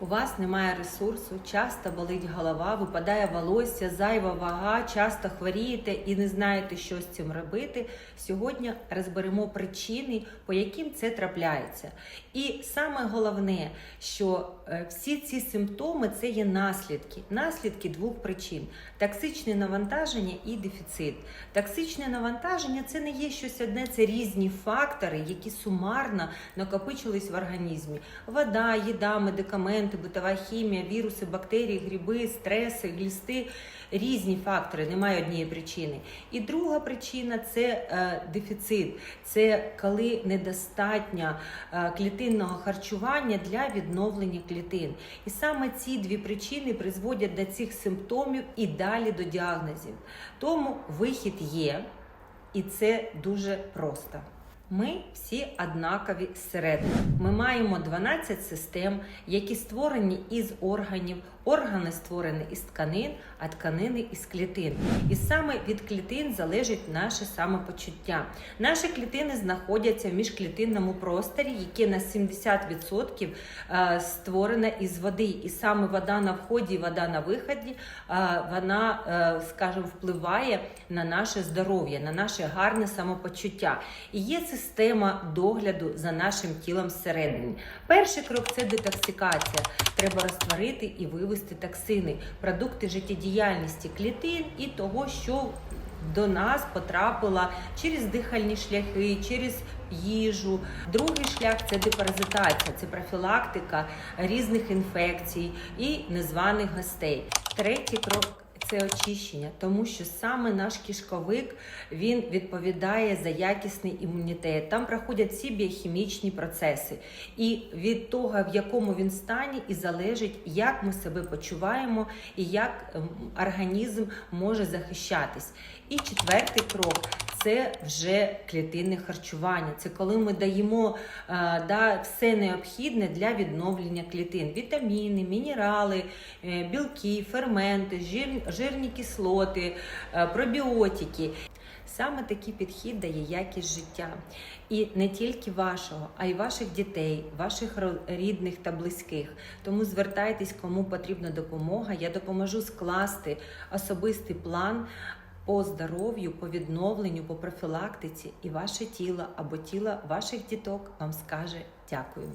У вас немає ресурсу, часто болить голова, випадає волосся, зайва вага, часто хворієте і не знаєте, що з цим робити. Сьогодні розберемо причини, по яким це трапляється. І саме головне, що е, всі ці симптоми це є наслідки. Наслідки двох причин: токсичне навантаження і дефіцит. Токсичне навантаження це не є щось одне, це різні фактори, які сумарно накопичились в організмі. Вода, їда, медикаменти, битова хімія, віруси, бактерії, гриби, стреси, глісти різні фактори, немає однієї причини. І друга причина це е, дефіцит, це коли недостатньо е, клітинного харчування для відновлення клітин. І саме ці дві причини призводять до цих симптомів і далі до діагнозів. Тому вихід є, і це дуже просто. Ми всі однакові зсередини. Ми маємо 12 систем, які створені із органів. Органи створені із тканин, а тканини із клітин. І саме від клітин залежить наше самопочуття. Наші клітини знаходяться в міжклітинному просторі, яке на 70% е, створена із води. І саме вода на вході вода на виході, е, вона, е, скажімо, впливає на наше здоров'я, на наше гарне самопочуття. І є система догляду за нашим тілом всередині. Перший крок це детоксикація. Треба розтворити і вивести токсини, продукти життєдіяльності клітин і того, що до нас потрапила через дихальні шляхи, через їжу. Другий шлях це депаразитація, це профілактика різних інфекцій і незваних гостей. Третій крок. Це очищення, тому що саме наш кишковик він відповідає за якісний імунітет. Там проходять всі біохімічні процеси, і від того, в якому він стані, і залежить, як ми себе почуваємо і як ем, організм може захищатись. І четвертий крок це вже клітинне харчування. Це коли ми даємо е, да, все необхідне для відновлення клітин: вітаміни, мінерали, е, білки, ферменти, жир, жирні кислоти, е, пробіотики. Саме такий підхід дає якість життя. І не тільки вашого, а й ваших дітей, ваших рідних та близьких. Тому звертайтесь, кому потрібна допомога. Я допоможу скласти особистий план по здоров'ю, по відновленню, по профілактиці, і ваше тіло або тіло ваших діток вам скаже дякую.